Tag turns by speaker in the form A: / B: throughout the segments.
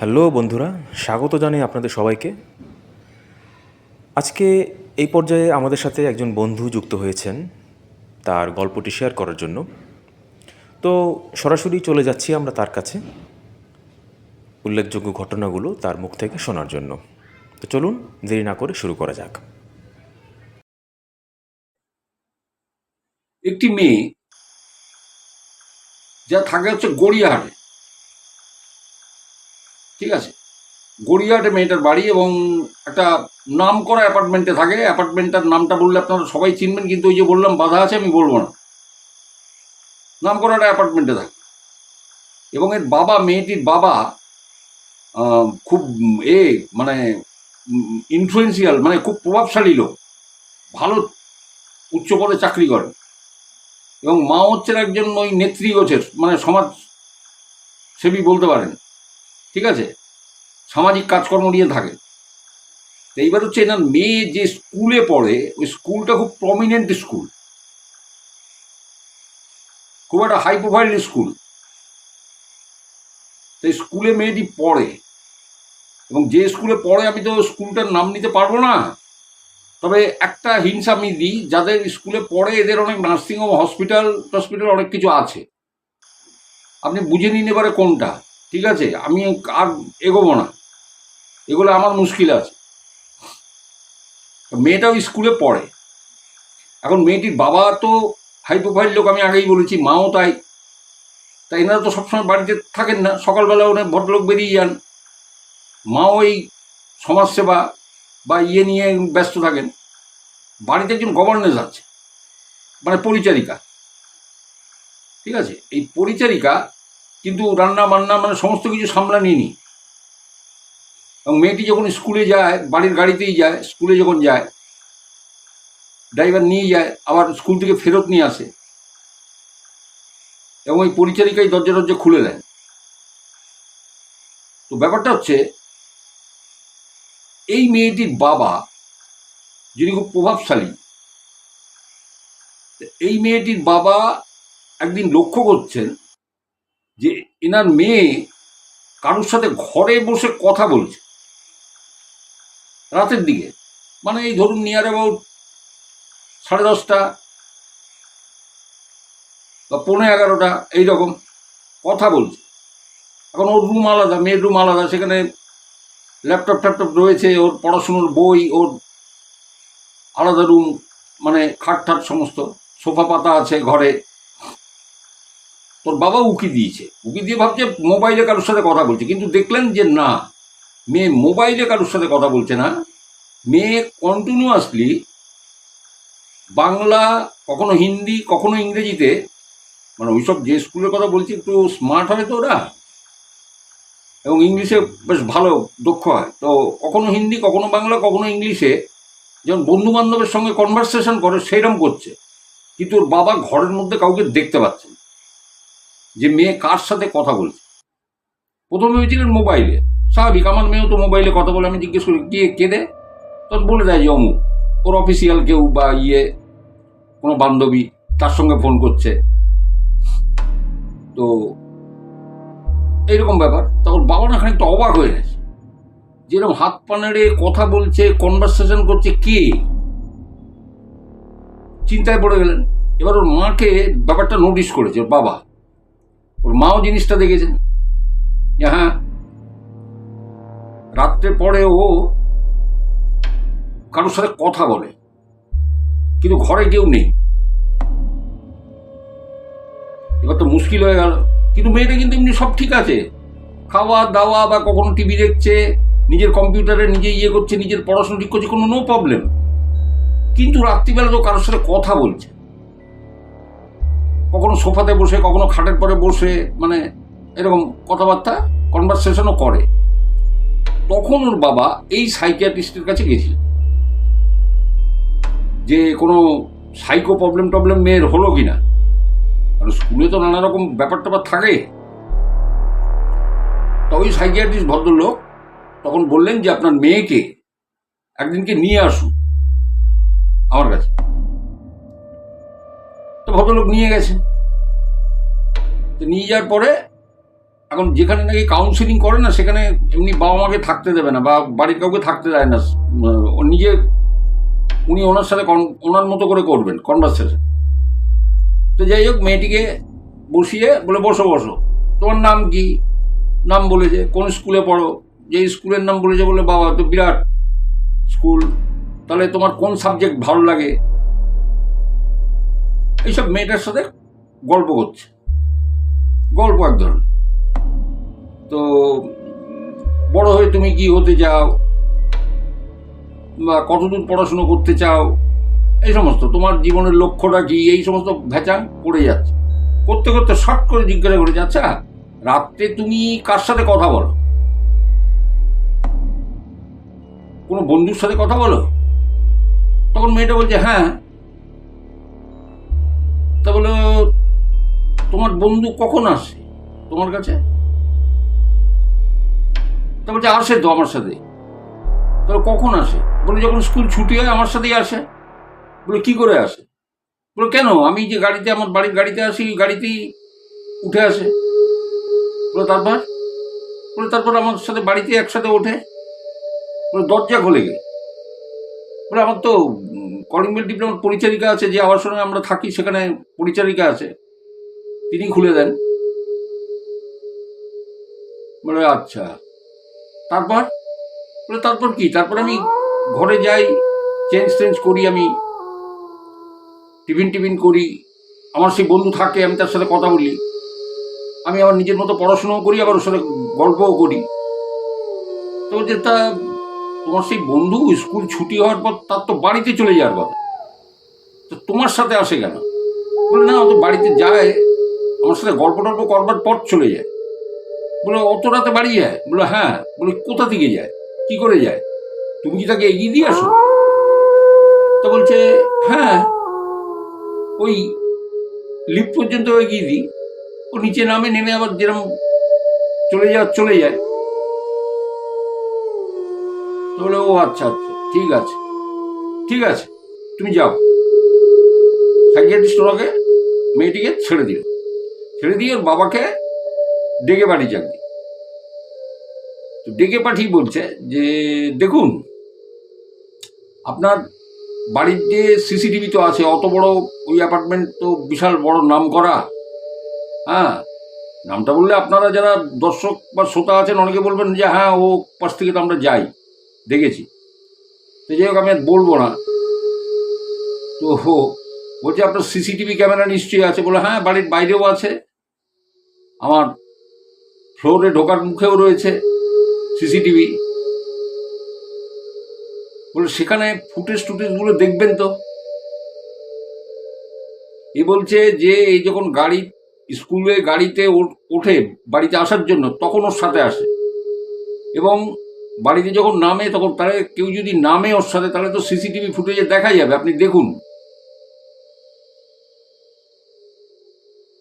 A: Hello বন্ধুরা, স্বাগত জানাই আপনাদের সবাইকে। আজকে এই পর্যায়ে আমাদের সাথে একজন বন্ধু যুক্ত হয়েছেন, তার গল্পটি শেয়ার করার জন্য। তো সরাসরি চলে যাচ্ছি আমরা তার কাছে, উল্লেখযোগ্য ঘটনাগুলো তার মুখ থেকে শোনার জন্য। তো চলুন, দেরি না করে শুরু করা যাক।
B: একটি মেয়ে, যা থাকে হচ্ছে গড়িয়াহাটে। ঠিক আছে? গড়িয়াহাটে মেয়েটার বাড়ি এবং একটা নাম করা অ্যাপার্টমেন্টে থাকে। অ্যাপার্টমেন্টটার নামটা বললে আপনারা সবাই চিনবেন, কিন্তু ওই যে বললাম, বাধা আছে, আমি বলব না। নাম করা একটা অ্যাপার্টমেন্টে থাকে। এবং এর বাবা, মেয়েটির বাবা খুব, এ মানে ইনফ্লুয়েন্সিয়াল মানে খুব প্রভাবশালী লোক। ভালো উচ্চ পদে চাকরি করে। এবং মা হচ্ছেন একজন ওই নেত্রী গোছের মানে সমাজ সেবী বলতে পারেন। ঠিক আছে? সামাজিক কাজকর্ম নিয়ে থাকে। তো এইবার হচ্ছে এনার মেয়ে যে স্কুলে পড়ে, ওই স্কুলটা খুব প্রমিনেন্ট স্কুল খুব একটা হাই প্রোফাইল স্কুল তো এই স্কুলে মেয়েটি পড়ে। এবং যে স্কুলে পড়ে, আমি তো স্কুলটার নাম নিতে পারব না। তবে একটা হিংস আমি দিই, যাদের স্কুলে পড়ে, এদের অনেক নার্সিংহোম হসপিটাল টসপিটাল অনেক কিছু আছে। আপনি বুঝে নিন এবারে কোনটা। ঠিক আছে? আমি আর এগোবো না। এগুলো আমার মুশকিল আছে। মেয়েটাও স্কুলে পড়ে। এখন মেয়েটির বাবা তো হাই প্রোফাইল লোক, আমি আগেই বলেছি, মাও তাই। তাই এনারা তো সবসময় বাড়িতে থাকেন না। সকালবেলা অনেক ভদ্রলোক বেরিয়ে যান। মাও এই সমাজসেবা বা ইয়ে নিয়ে ব্যস্ত থাকেন। বাড়িতে একজন গভর্নেন্স আছে মানে পরিচারিকা। ঠিক আছে? এই পরিচারিকা কিন্তু রান্না বান্না মানে সমস্ত কিছু সামলা নি। এবং মেয়েটি যখন স্কুলে যায়, বাড়ির গাড়িতেই যায়, স্কুলে যখন যায়, ড্রাইভার নিয়ে যায়, আবার স্কুল থেকে ফেরত নিয়ে আসে। এবং ওই পরিচারিকাই দরজা দরজা খুলে দেয়। তো ব্যাপারটা হচ্ছে, এই মেয়েটির বাবা যিনি খুব প্রভাবশালী, এই মেয়েটির বাবা একদিন লক্ষ্য করছেন যে এনার মেয়ে কারোর সাথে ঘরে বসে কথা বলছে। রাতের দিকে। মানে এই ধরুন নিয়ার অ্যাবাউট সাড়ে দশটা বা পৌনে এগারোটা এইরকম কথা বলছে। এখন ওর রুম আলাদা, মেয়ের রুম আলাদা, সেখানে ল্যাপটপ ট্যাপটপ রয়েছে, ওর পড়াশুনোর বই, ওর আলাদা রুম মানে খাট ঠাট সমস্ত, সোফা পাতা আছে ঘরে। তোর বাবা উকি দিয়েছে। উকি দিয়ে ভাবছে মোবাইলে কারোর সাথে কথা বলছে। কিন্তু দেখলেন যে না, মেয়ে মোবাইলে কারোর সাথে কথা বলছে না। মেয়ে কন্টিনিউয়াসলি বাংলা, কখনো হিন্দি, কখনো ইংরেজিতে মানে ওইসব যে স্কুলের কথা বলছি, একটু স্মার্ট হয় তো ওরা। এবং ইংলিশে বেশ ভালো, দক্ষ হয়। তো কখনো হিন্দি, কখনো বাংলা, কখনো ইংলিশে যেমন বন্ধু বান্ধবের সঙ্গে কনভারসেশন করে সেইরকম করছে। কিন্তু ওর বাবা ঘরের মধ্যে কাউকে দেখতে পাচ্ছে না। যে মেয়ে কার সাথে কথা বলছে? প্রথমে ভেবেছিলেন মোবাইলে। স্বাভাবিক, আমার মেয়েও তো মোবাইলে কথা বলে। আমি জিজ্ঞেস করি, কে কেঁদে তখন বলে দেয় যে অমুক। ওর অফিসিয়াল কেউ বা ইয়ে কোনো বান্ধবী তার সঙ্গে ফোন করছে। তো এইরকম ব্যাপার। তখন বাবা না খানিকটা অবাক হয়ে গেছে। যেরকম হাত পা নেড়ে কথা বলছে কনভারসেশন করছে কে? চিন্তায় পড়ে গেলেন। এবার ওর মাকে ব্যাপারটা নোটিশ করেছে, ওর বাবা। ওর মাও জিনিসটা দেখেছেন হ্যাঁ রাত্রে পরে ও কারোর সাথে কথা বলে, কিন্তু ঘরে কেউ নেই। এবার তো মুশকিল হয়ে গেল। কিন্তু মেয়েটা কিন্তু এমনি সব ঠিক আছে। খাওয়া দাওয়া বা কখনো টিভি দেখছে, নিজের কম্পিউটারে নিজে ইয়ে করছে, নিজের পড়াশোনা ঠিক করছে, কোনো নো প্রবলেম কিন্তু রাত্রিবেলা তো কারোর সাথে কথা বলছে। কখনো সোফাতে বসে, কখনো খাটের পরে বসে মানে এরকম কথাবার্তা কনভারসেশনও করে। তখন ওর বাবা এই সাইকিয়াট্রিস্টের কাছে গেছিল যে কোনো সাইকো প্রবলেম টবলেম মেয়ের হলো কি না কারণ স্কুলে তো নানা রকম ব্যাপার ট্যাপার থাকে। তো ওই সাইকিয়াট্রিস্ট ভদ্রলোক তখন বললেন যে, আপনার মেয়েকে একদিনকে নিয়ে আসুন। ভদ্রলোক নিয়ে গেছে। তো নিয়ে যাওয়ার পরে এখন যেখানে নাকি কাউন্সিলিং করে না, সেখানে এমনি বাবা মাকে থাকতে দেবে না বা বাড়ির কাউকে থাকতে দেয় না। নিজে, উনি ওনার সাথে ওনার মতো করে করবেন কনভারসেশন তো যাই হোক, মেয়েটিকে বসিয়ে বলে, বসো বসো। তোমার নাম কি? নাম বলেছে, কোন স্কুলে পড়ো? যে স্কুলের নাম বলেছে বলে, বাবা, তো বিরাট স্কুল। তাহলে তোমার কোন সাবজেক্ট ভালো লাগে? এইসব মেয়েটার সাথে গল্প করছে। গল্প এক ধরনের। তো বড় হয়ে তুমি কি হতে চাও? বা কতদূর পড়াশুনো করতে চাও? এই সমস্ত। তোমার জীবনের লক্ষ্যটা কি? এই সমস্ত ভেচাং পড়ে যাচ্ছে। করতে করতে শর্ট করে জিজ্ঞাসা করেছে আচ্ছা রাত্রে তুমি কার সাথে কথা বলো? কোনো বন্ধুর সাথে কথা বলো? তখন মেয়েটা বলছে হ্যাঁ তা বলে তোমার বন্ধু কখন আসে? তোমার কাছে? তা বলছে, আসে তো আমার সাথে। তাহলে কখন আসে? বলে, যখন স্কুল ছুটি হয়, আমার সাথেই আসে। বলে, কি করে আসে? বলে, কেন? আমি যে গাড়িতে, আমার বাড়ির গাড়িতে আসি, গাড়িতেই উঠে আসে। বলে, তারপর? বলে, তারপর আমার সাথে বাড়িতে একসাথে ওঠে। বলে, দরজা খুলে গেল। বলে, আমার তো কলিং বেল পরিচারিকা আছে, যে আবাসনে আমরা থাকি সেখানে পরিচারিকা আছে। তিনি খুলে দেন। বলে আচ্ছা। তারপর? বলে, তারপর কি? তারপর আমি ঘরে যাই চেঞ্জ টেঞ্জ করি আমি, টিফিন টিফিন করি। আমার সেই বন্ধু থাকে, আমি তার সাথে কথা বলি। আমি আমার নিজের মতো পড়াশোনাও করি, আবার ওর সাথে গল্পও করি। তো যে তা তোমার সেই বন্ধু স্কুল ছুটি হওয়ার পর তার তো বাড়িতে চলে যাওয়ার কথা। তো তোমার সাথে আসে কেন? বলে, না তো বাড়িতে যায়, আমার সাথে গল্প টল্প করবার পর চলে যায়। বলে, অত রাতে বাড়ি যায়? বলে হ্যাঁ। বলে, কোথা থেকে যায়? কি করে যায়? তুমি কি তাকে এগিয়ে দিয়ে আসো? তো বলছে হ্যাঁ। ওই লিফট পর্যন্ত এগিয়ে দিই। ও নিচে নামে, নেমে আবার যেরকম চলে যাওয়ার, চলে যায়। তো বলে, ও আচ্ছা আচ্ছা ঠিক আছে ঠিক আছে, তুমি যাও। সাইকিয়াট্রিস্ট ওনাকে মেয়েটিকে ছেড়ে দিল। ছেড়ে দিয়ে ওর বাবাকে ডেকে বাড়ি যাবে তো ডেকে পাঠিয়ে বলছে যে, দেখুন, আপনার বাড়ির যে সিসিটিভি তো আছে, অত বড় ওই অ্যাপার্টমেন্ট তো বিশাল বড় নাম করা হ্যাঁ? নামটা বললে আপনারা যারা দর্শক বা শ্রোতা আছেন, অনেকে বলবেন যে হ্যাঁ ও পাশ থেকে তো আমরা যাই। দেখেছি। তো যাই হোক, আমি আর বলব না। তো হো, বলছে আপনার সিসিটিভি ক্যামেরা নিশ্চয়ই আছে বলে হ্যাঁ বাড়ির বাইরেও আছে। আমার ফ্লোরে ঢোকার মুখেও রয়েছে সিসিটিভি। বলে সেখানে ফুটেজ টুটেজগুলো দেখবেন তো। এ বলছে যে এই যখন গাড়ি, স্কুলে গাড়িতে ওঠে বাড়িতে আসার জন্য, তখন ওর সাথে আসে। এবং বাড়িতে যখন নামে, তখন তাহলে কেউ যদি নামে ওর সাথে, তাহলে তো সিসিটিভি ফুটেজে দেখা যাবে। আপনি দেখুন।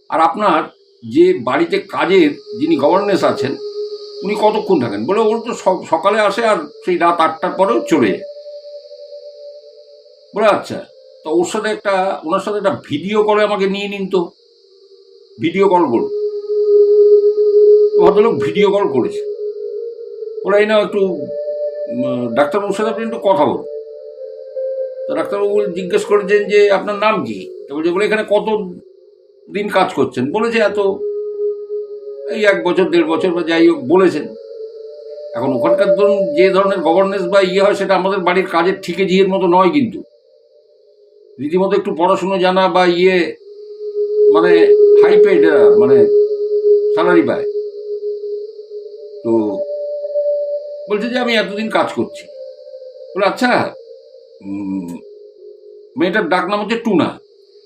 B: আর আপনার যে বাড়িতে কাজের যিনি গভর্নেন্স আছেন, উনি কতক্ষণ থাকেন? বলে ওর তো সকালে আসে আর সেই রাত আটটার পরেও চলে যায়। বলে আচ্ছা তো ওর সাথে একটা, ওনার সাথে একটা ভিডিও কলে আমাকে নিয়ে নিন তো। ভিডিও কল করুন। ভদ্রলোক ভিডিও কল করেছে। ওরা এই না একটু ডাক্তারবাবুর সাথে আপনি একটু কথা বলুন। তো ডাক্তারবাবু জিজ্ঞেস করেছেন যে আপনার নাম কি? বলছে, বলে এখানে কত দিন কাজ করছেন? বলেছে এত, এই এক বছর, দেড় বছর বা যাই হোক বলেছেন। এখন ওখানকার ধরুন যে ধরনের গভর্নেন্স বা ইয়ে হয়, সেটা আমাদের বাড়ির কাজের ঠিকে জিয়ের মতো নয় কিন্তু। রীতিমতো একটু পড়াশুনো জানা বা ইয়ে মানে হাই পেড মানে স্যালারি পায়। তো বলছে যে আমি এতদিন কাজ করছি। বলে আচ্ছা মেয়েটার ডাক নাম হচ্ছে টুনা।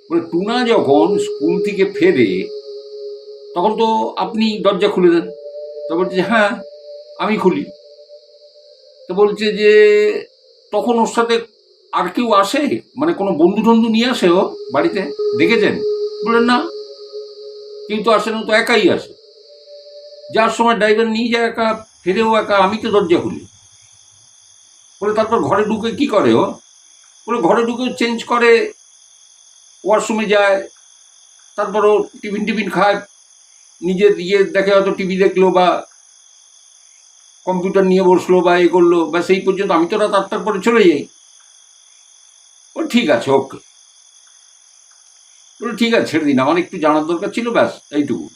B: বলে টুনা যখন স্কুল থেকে ফেরে তখন তো আপনি দরজা খুলে দেন। তো বলছে যে, হ্যাঁ আমি খুলি। তো বলছে যে তখন ওর সাথে আর কেউ আসে? মানে কোনো বন্ধু টন্ধু নিয়ে আসে ও বাড়িতে? দেখেছেন? বললেন না কিন্তু আসে না তো একাই আসে। যার সময় ড্রাইভার নিয়ে যায় একা, ফেরেও একা, আমি তো দরজা খুলি। বলে, তারপর ঘরে ঢুকে কি করে ও? বলে, ঘরে ঢুকে চেঞ্জ করে ওয়াশরুমে যায়, তারপর ও টিফিন টিফিন খায়। নিজের ইয়ে দেখে হয়তো টিভি দেখল বা কম্পিউটার নিয়ে বসল বা এ করল, বা সেই পর্যন্ত আমি তো রাত আটটার পরে চলে যাই। ও ঠিক আছে ওকে বলে, ঠিক আছে, ছেড়ে দিন, আমার একটু জানার দরকার ছিল, ব্যাস, এইটুকু।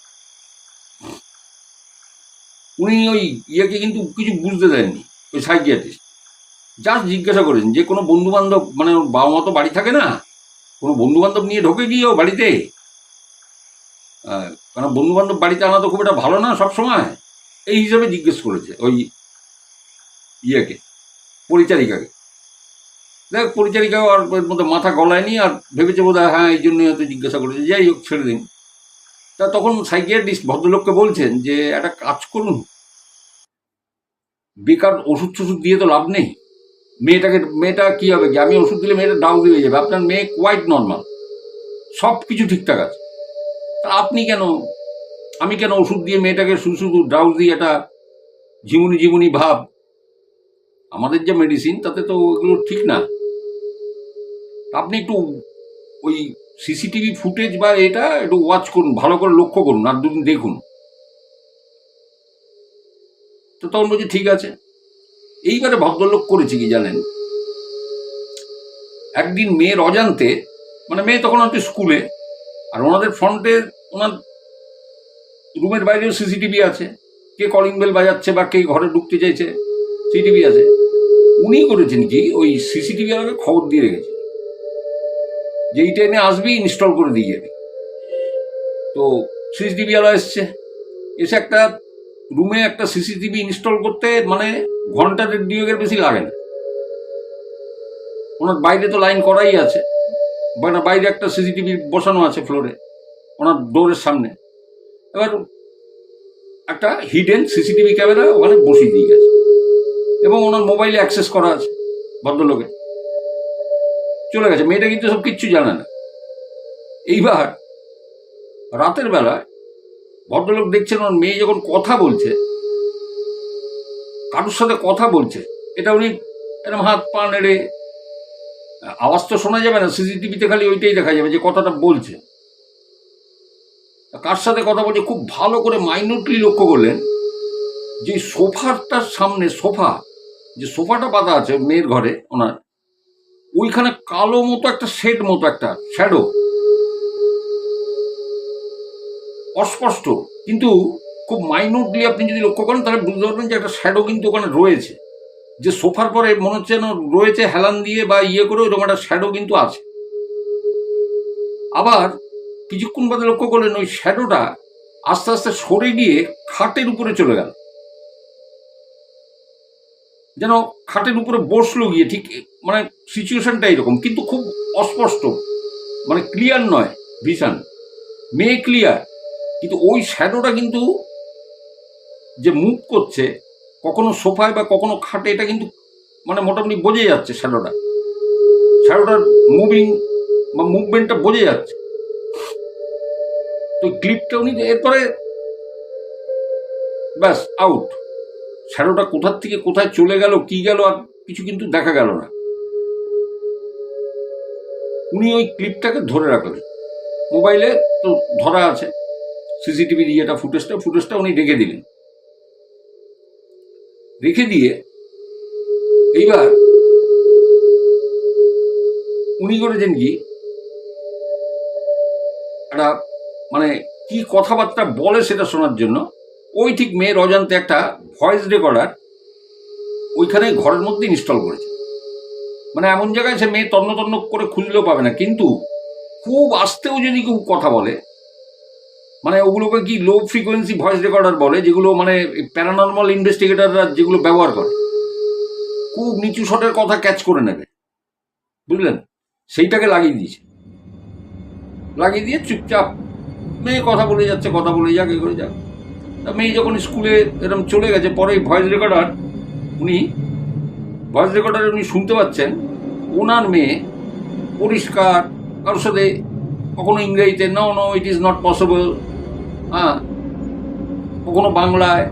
B: উনি ওই ইয়েকে কিন্তু কিছু বুঝতে দেননি, ওই সাইকিয়াট্রিস্ট জাস্ট জিজ্ঞাসা করেন যে কোনো বন্ধু বান্ধব মানে ওর বাবা মা তো বাড়ি থাকে না, কোনো বন্ধু বান্ধব নিয়ে ঢোকে গিয়ে ও বাড়িতে? কারণ বন্ধু বান্ধব বাড়িতে আনা তো খুব একটা ভালো না সব সময় এই হিসাবে জিজ্ঞেস করেছে ওই ইয়েকে, পরিচারিকাকে। দেখ পরিচারিকা আর মধ্যে মাথা গলায়নি, আর ভেবেছে বোধ হয় হ্যাঁ এই জন্যই হয়তো জিজ্ঞাসা করেছে। যাই হোক, ছেড়ে দিন। তা তখন সাইকিয়াট্রিস্ট ভদ্রলোককে বলছেন যে, একটা কাজ করুন। বেকার ওষুধ টষুধ দিয়ে তো লাভ নেই। মেয়েটাকে, মেয়েটা কি হবে কি? আমি ওষুধ দিলে মেয়েটা ডাউ দিয়ে যাবে। আপনার মেয়ে কোয়াইট নর্মাল সব কিছু ঠিকঠাক আছে। তা আপনি কেন, আমি কেন ওষুধ দিয়ে মেয়েটাকে শুধু শুধু ডাউ দিয়ে একটা ঝিমুনি ঝিমুনি ভাব? আমাদের যে মেডিসিন তাতে তো ওগুলো ঠিক না। আপনি একটু ওই সিসিটিভি ফুটেজ বা এটা একটু ওয়াচ করুন, ভালো করে লক্ষ্য করুন, আর দুদিন দেখুন। তো তখন বলছি, ঠিক আছে। এইবারে ভদ্রলোক করেছে কি জানেন? একদিন মেয়ের অজান্তে মানে মেয়ে তখন হচ্ছে স্কুলে, আর ওনাদের ফ্রন্টে ওনার রুমের বাইরেও সিসিটিভি আছে। কে কলিং বেল বাজাচ্ছে বা কে ঘরে ঢুকতে চাইছে, সিসিটিভি আছে। উনি করেছেন কি? ওই সিসিটিভি আমাকে খবর দিয়ে রেখেছে। যে এই ট্রেনে আসবি ইনস্টল করে দিয়ে যাবি। তো সিসিটিভি আলা এসছে। এসে একটা রুমে একটা সিসিটিভি ইনস্টল করতে মানে ঘণ্টা দুয়েকের বেশি লাগে না। ওনার বাইরে তো লাইন করাই আছে। মানে বাইরে একটা সিসিটিভি বসানো আছে ফ্লোরে ওনার ডোরের সামনে। এবার একটা হিডেন সিসিটিভি ক্যামেরা ওখানে বসিয়ে দিয়ে গেছে। এবং ওনার মোবাইলে অ্যাক্সেস করা আছে ভদ্রলোকে চলে গেছে। মেয়েটা কিন্তু সব কিচ্ছু জানে না। এইবার রাতের বেলায় ভদ্রলোক দেখছেন ওর মেয়ে যখন কথা বলছে, কারোর সাথে কথা বলছে, এটা উনি এরকম হাত পা নেড়ে, আওয়াজ তো শোনা যাবে না, সিসিটিভিতে খালি ওইটাই দেখা যাবে যে কথাটা বলছে। কার সাথে কথা বলছে? খুব ভালো করে মাইনরলি লক্ষ্য করলেন যে সোফাটার সামনে, সোফা, যে সোফাটা পাতা আছে মেয়ের ঘরে, ওনার ওইখানে কালো মতো একটা শেড মতো একটা শ্যাডো অস্পষ্ট, কিন্তু খুব মাইনরলি আপনি যদি লক্ষ্য করেন, তাহলে বুঝতে পারবেন যে একটা শ্যাডো কিন্তু ওখানে রয়েছে। যে সোফার পরে মনে হচ্ছে রয়েছে হেলান দিয়ে বা ইয়ে করে ওরকম একটা শ্যাডো কিন্তু আছে। আবার কিছুক্ষণ বাদে লক্ষ্য করলেন ওই শ্যাডোটা আস্তে আস্তে সরে গিয়ে খাটের উপরে চলে গেল। যেন খাটের উপরে বসল গিয়ে, ঠিক মানে সিচুয়েশনটা এরকম, কিন্তু খুব অস্পষ্ট মানে ক্লিয়ার নয় ভিশন মেয়ে ক্লিয়ার কিন্তু ওই শ্যাডোটা কিন্তু যে মুভ করছে, কখনো সোফায় বা কখনো খাটে, এটা কিন্তু মানে মোটামুটি বোঝে যাচ্ছে শ্যাডোটা শ্যাডোটার মুভিং বা মুভমেন্টটা বোঝে যাচ্ছে। তো ক্লিপটা উনি এরপরে ব্যাস আউট শ্যাডোটা কোথার থেকে কোথায় চলে গেল, কি গেল, আর কিছু কিন্তু দেখা গেল না। উনি ওই ক্লিপটাকে ধরে রাখলেন। মোবাইলে তো ধরা আছে। সিসিটিভির ইয়েটা ফুটেজটা ফুটেজটা উনি রেখে দিলেন। রেখে দিয়ে এইবার উনি করেছেন কি, একটা মানে কি কথাবার্তা বলে সেটা শোনার জন্য ওই ঠিক মেয়ের অজান্তে একটা ভয়েস রেকর্ডার ওইখানে ঘরের মধ্যে ইনস্টল করেছে। মানে এমন জায়গায় সে মেয়ে তন্ন তন্ন করে খুঁজলেও পাবে না, কিন্তু খুব আস্তেও যদি কেউ কথা বলে মানে ওগুলোকে কি লো ফ্রিকোয়েন্সি ভয়েস রেকর্ডার বলে, যেগুলো মানে প্যারানর্মাল ইনভেস্টিগেটররা যেগুলো ব্যবহার করে, খুব নিচু শটের কথা ক্যাচ করে নেবে। বুঝলেন? সেইটাকে লাগিয়ে দিয়েছে। লাগিয়ে দিয়ে চুপচাপ মেয়ে কথা বলে যাচ্ছে, কথা বলে যাক, এ করে যাক। মেয়ে যখন স্কুলে এরকম চলে গেছে, পরে ভয়েস রেকর্ডার উনি ভয়েস রেকর্ডারে উনি শুনতে পাচ্ছেন, ওনার মেয়ে পরিষ্কার, কারোর সাথে কখনো ইংরেজিতে no no it is not possible হ্যাঁ কখনো বাংলায়,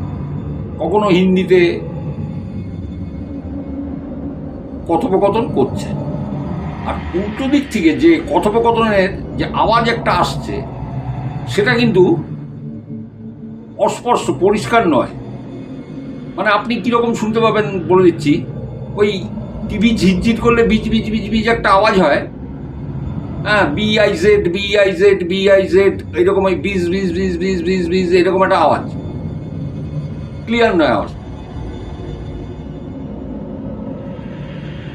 B: কখনো হিন্দিতে কথোপকথন করছে। আর উল্টো দিক থেকে যে কথোপকথনের যে আওয়াজ একটা আসছে, সেটা কিন্তু অস্পষ্ট পরিষ্কার নয়। মানে আপনি কীরকম শুনতে পাবেন বলে দিচ্ছি। ওই টিভি ঝিটঝিট করলে বিচ বিচ বিচ বিচ একটা আওয়াজ হয়। হ্যাঁ বিআই জেড বিআই জেড বিআই জেড এইরকম ওই বিজ বিজ বিজ বিজ বিজ বিজ এরকম একটা আওয়াজ। ক্লিয়ার নয় আওয়াজ।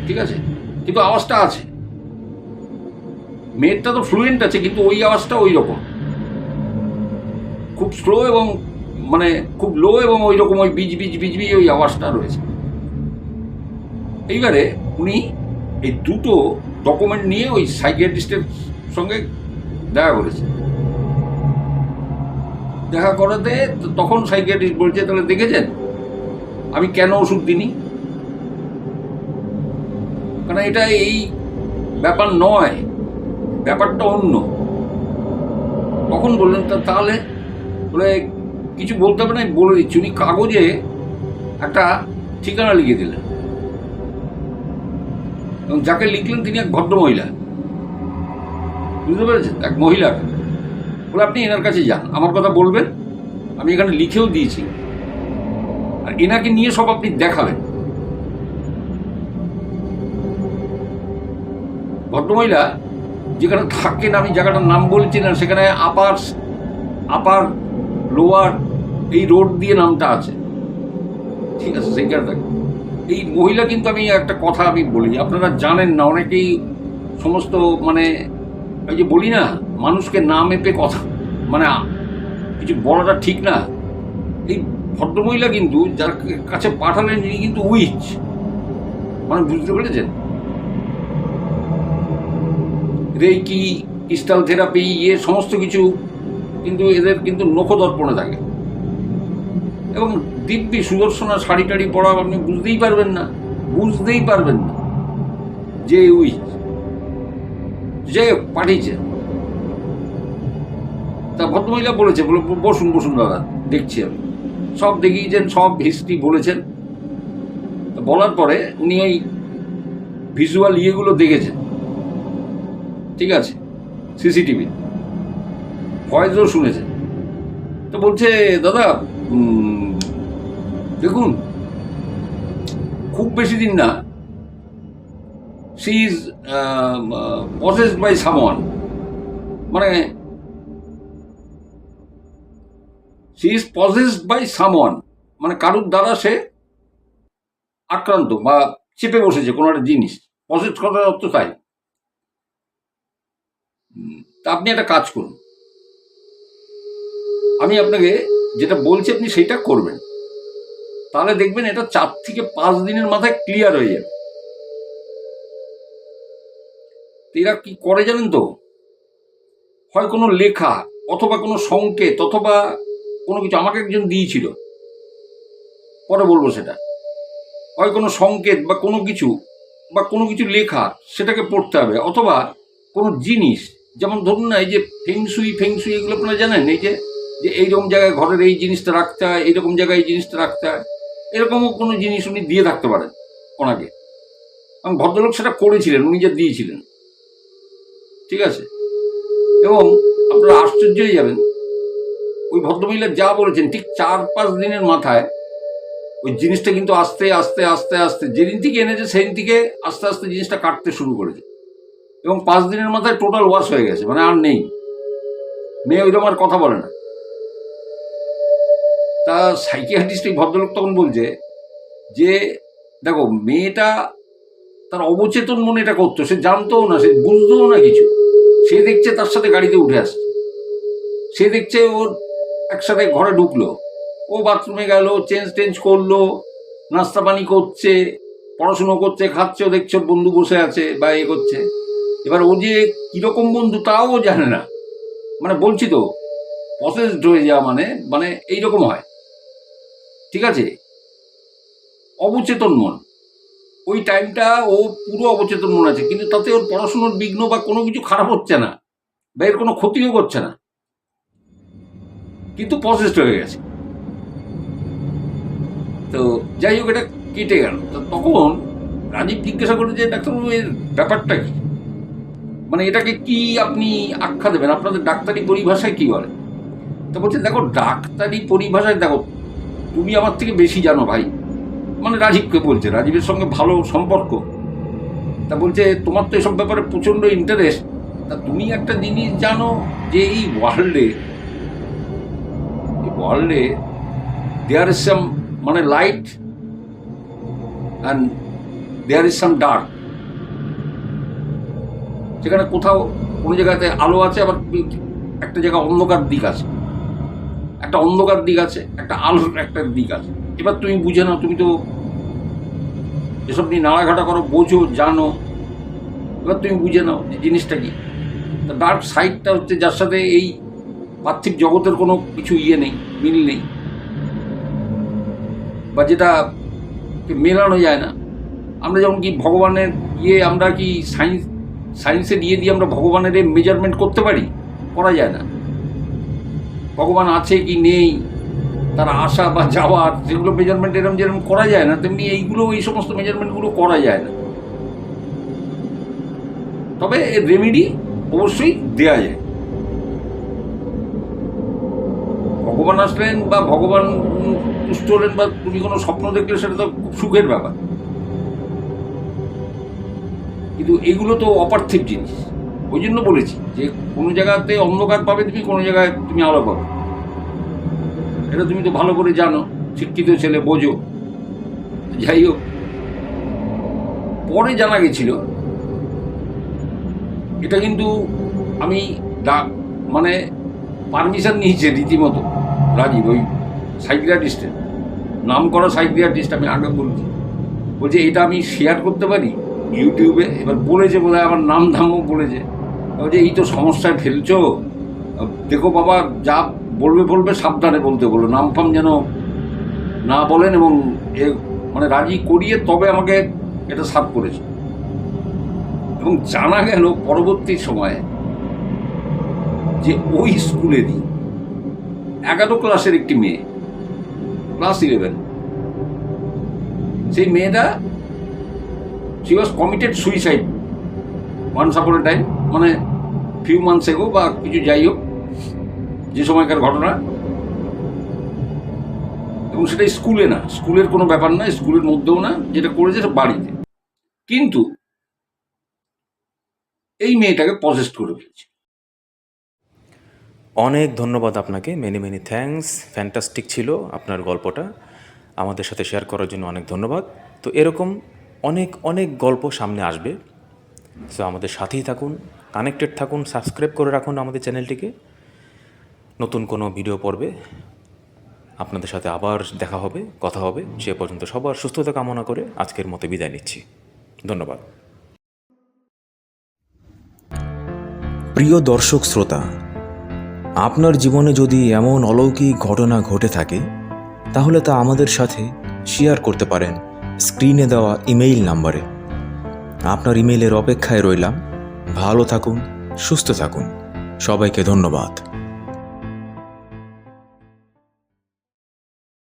B: ঠিক আছে? কিন্তু আওয়াজটা আছে। মেয়েরটা তো ফ্লুয়েন্ট আছে, কিন্তু ওই আওয়াজটা ওই রকম। খুব স্লো এবং মানে খুব লো এবং ওই রকম ওই বিজ বিজ বিজ বিজ ওই আওয়াজটা রয়েছে। এইবারে উনি এই দুটো ডকুমেন্ট নিয়ে ওই সাইকিয়াট্রিস্টের সঙ্গে দেখা করেছে। দেখা করাতে তখন সাইকিয়াট্রিস্ট বলছে, তাহলে দেখেছেন? আমি কেন ওষুধ দিনি কারণ এটা এই ব্যাপার নয়, ব্যাপারটা অন্য। তখন বললেন তাহলে বলে কিছু বলতে হবে না, আমি বলে দিচ্ছি। উনি কাগজে একটা ঠিকানা লিখে দিলেন। এবং যাকে লিখলেন তিনি এক ভদ্র মহিলা বুঝতে পেরেছেন? এক মহিলা। বলে, আপনি এনার কাছে যান। আমার কথা বলবেন। আমি এখানে লিখেও দিয়েছি। আর এনাকে নিয়ে সব আপনি দেখাবেন ভদ্রমহিলা, যেখানে থাকেন, আমি জায়গাটার নাম বলছি না, সেখানে আপার আপার, লোয়ার এই রোড দিয়ে নামটা আছে। ঠিক আছে সেইখানে থাকে এই মহিলা কিন্তু আমি একটা কথা আমি বলি, আপনারা জানেন না, অনেকেই সমস্ত মানে ওই যে বলি না, মানুষকে না মেপে কথা মানে কিছু বলাটা ঠিক না। এই ভদ্রমহিলা কিন্তু যার কাছে পাঠালেন তিনি কিন্তু উইচ। মানে বুঝতে পেরেছেন? রেকি ক্রিস্টাল থেরাপি ইয়ে সমস্ত কিছু কিন্তু এদের কিন্তু নখদর্পণে থাকে। এবং দিব্যি সুদর্শনা শাড়ি টাড়ি পরা আপনি বুঝতেই পারবেন না, বুঝতেই পারবেন না। যে উই যে পাঠিয়েছে, তা ভদ্রমহিলা বলেছে, বলে, বসুন বসুন দাদা, দেখছি আমি। সব দেখিয়েছেন, সব হিস্ট্রি বলেছেন। বলার পরে উনি এই ভিজুয়াল ইয়েগুলো দেখেছেন। ঠিক আছে, সিসিটিভি। ভয়েসও শুনেছেন। তো বলছে, দাদা দেখুন, খুব বেশি দিন না। She is possessed by someone মানে she is possessed by someone মানে কারুর দ্বারা সে আক্রান্ত বা চেপে বসেছে কোনো একটা জিনিস। পসেস করার অর্থ তাই। তা আপনি একটা কাজ করুন। আমি আপনাকে যেটা বলছি, আপনি সেটা করবেন। তাহলে দেখবেন এটা চার থেকে পাঁচ দিনের মাথায় ক্লিয়ার হয়ে যাবে। এরা কি করে জানেন তো? হয় কোনো লেখা, অথবা কোনো সংকেত, অথবা কোনো কিছু আমাকে একজন দিয়েছিল। পরে বলব সেটা। হয় কোনো সংকেত বা কোনো কিছু, বা কোনো কিছু লেখা, সেটাকে পড়তে হবে, অথবা কোনো জিনিস, যেমন ধরুন না, এই যে ফেংসুই ফেংসুই এগুলো আপনারা জানেন, এই যে এইরকম জায়গায় ঘরের এই জিনিসটা রাখতে হয়, এইরকম জায়গায় এই জিনিসটা রাখতে হয়। এরকমও কোনো জিনিস উনি দিয়ে থাকতে পারেন ওনাকে। এবং ভদ্রলোক সেটা করেছিলেন, উনি যা দিয়েছিলেন। ঠিক আছে? এবং আপনারা আশ্চর্য হয়ে যাবেন, ওই ভদ্রমহিলা যা বলেছেন, ঠিক চার পাঁচ দিনের মাথায় ওই জিনিসটা কিন্তু আস্তে আস্তে আস্তে আস্তে, যেদিন থেকে এনেছে সেদিন থেকে আস্তে আস্তে জিনিসটা কাটতে শুরু করেছে। এবং পাঁচ দিনের মাথায় টোটাল ওয়াশ হয়ে গেছে মানে আর নেই। মেয়ে ওইরকম আর কথা বলে না। তা সাইকিয়াট্রিস্ট এই ভদ্রলোক তখন বলছে যে, দেখো, মেয়েটা তার অবচেতন মনে এটা করতো, সে জানতোও না, সে বুঝতেও না কিছু। সে দেখছে তার সাথে গাড়িতে উঠে আসছে। সে দেখছে ওর একসাথে ঘরে ঢুকলো। ও বাথরুমে গেল চেঞ্জ টেঞ্জ করল, নাস্তা পানি করছে, পড়াশুনো করছে, খাচ্ছে, ও দেখছে বন্ধু বসে আছে বা এ করছে। এবার ও যে কীরকম বন্ধু তাও জানে না। মানে বলছি তো প্রসেসড হয়ে যাওয়া মানে মানে এইরকম হয়। ঠিক আছে? অবচেতন মন। ওই টাইমটা ও পুরো অবচেতন মন আছে, কিন্তু তাতে ওর পড়াশুনোর বিঘ্ন বা কোনো কিছু খারাপ হচ্ছে না, বা এর কোনো ক্ষতিও করছে না। কিন্তু প্রসেসড হয়ে গেছে। তো যাই হোক, এটা কেটে গেল। তো তখন রাজীব জিজ্ঞাসা করে যে, ডাক্তারবাবু, এর ব্যাপারটা কি? মানে এটাকে কি আপনি আখ্যা দেবেন? আপনাদের ডাক্তারি পরিভাষায় কি বলে? তো বলছে, দেখো, ডাক্তারি পরিভাষায়, দেখো তুমি আমার থেকে বেশি জানো ভাই। মানে রাজীবকে বলছে, রাজীবের সঙ্গে ভালো সম্পর্ক। তা বলছে, তোমার তো এসব ব্যাপারে প্রচণ্ড ইন্টারেস্ট তা তুমি একটা জিনিস জানো যে এই ওয়ার্ল্ডে ওয়ার্ল্ডে দেয়ার ইজ সাম মানে light and there is some dark সেখানে কোথাও কোনো জায়গাতে আলো আছে, আবার একটা জায়গা অন্ধকার দিক আছে। একটা অন্ধকার দিক আছে, একটা আলোর একটা দিক আছে। এবার তুমি বুঝে নাও, তুমি তো এসব নিয়ে নাড়াঘাটা করো, বোঝো, জানো। এবার তুমি বুঝে নাও যে জিনিসটা কি। ডার্ক সাইডটা হচ্ছে যার সাথে এই পার্থিব জগতের কোনো কিছু ইয়ে নেই, মিল নেই। বা যেটা মেলানো যায় না। আমরা যেমন কি ভগবানের ইয়ে আমরা কি সায়েন্স সায়েন্সের ইয়ে দিয়ে আমরা ভগবানের মেজারমেন্ট করতে পারি? করা যায় না। ভগবান আছে কি নেই? তার আসা বা যাওয়ার যেগুলো মেজারমেন্ট এরকম যেরকম করা যায় না, তেমনি এইগুলো, এই সমস্ত মেজারমেন্টগুলো করা যায় না। তবে এর রেমেডি অবশ্যই দেয়া যায়। ভগবান আসলেন বা ভগবান তুষ্ট হলেন বা তুমি কোনো স্বপ্ন দেখলে সেটা তো খুব সুখের ব্যাপার। কিন্তু এগুলো তো অপার্থিব জিনিস। ওই জন্য বলেছি যে কোনো জায়গাতে অন্ধকার পাবে তুমি, কোনো জায়গায় তুমি আলো পাবে। এটা তুমি তো ভালো করে জানো, শিক্ষিত ছেলে, বোঝো। যাই হোক, পরে জানা গেছিল, এটা কিন্তু আমি মানে পারমিশন নিয়েছে রীতিমতো, রাজীব, ওই সাইকিয়াট্রিস্টের। নাম করা সাইকিয়াট্রিস্ট আমি আগে বলছি। বলছে, এটা আমি শেয়ার করতে পারি, ইউটিউবে। এবার বলেছে বোধ আমার নাম ধামও বলেছে। বলছে এই তো সমস্যায় ফেলছো দেখো বাবা, যা বলবে বলবে, সাবধানে বলতে বলো। নাম ফাম যেন না বলেন এবং এ মানে রাজি করিয়ে তবে আমাকে এটা সাফ করেছে। এবং জানা গেল পরবর্তী সময়ে যে ওই স্কুলেরই এগারো ক্লাসের একটি মেয়ে, ক্লাস ইলেভেন সেই মেয়েটা she was committed suicide one supper time মানে ফিউ মান্থস এগো বা কিছু যাই হোক, যে সময়কার ঘটনা, এবং সেটা স্কুলে না, স্কুলের কোনো ব্যাপার না, স্কুলের মধ্যেও না, যেটা করেছে সে বাড়িতে। কিন্তু এই মেয়েটাকে পজেস্ট করে ফেলেছে।
A: অনেক ধন্যবাদ আপনাকে মেনি মেনি থ্যাঙ্কস ফ্যান্টাস্টিক ছিল আপনার গল্পটা। আমাদের সাথে শেয়ার করার জন্য অনেক ধন্যবাদ। তো এরকম অনেক অনেক গল্প সামনে আসবে। সো আমাদের সাথেই থাকুন। কানেক্টেড থাকুন সাবস্ক্রাইব করে রাখুন আমাদের চ্যানেলটিকে। নতুন কোনো ভিডিও পর্বে আপনাদের সাথে আবার দেখা হবে, কথা হবে, সে পর্যন্ত সবার সুস্থতা কামনা করে আজকের মতো বিদায় নিচ্ছি। ধন্যবাদ। প্রিয় দর্শক শ্রোতা, আপনার জীবনে যদি এমন অলৌকিক ঘটনা ঘটে থাকে, তাহলে তা আমাদের সাথে শেয়ার করতে পারেন স্ক্রিনে দেওয়া ইমেইল নাম্বারে আপনার ইমেইলের অপেক্ষায় রইলাম। ভালো থাকুন সুস্থ থাকুন। সবাইকে ধন্যবাদ।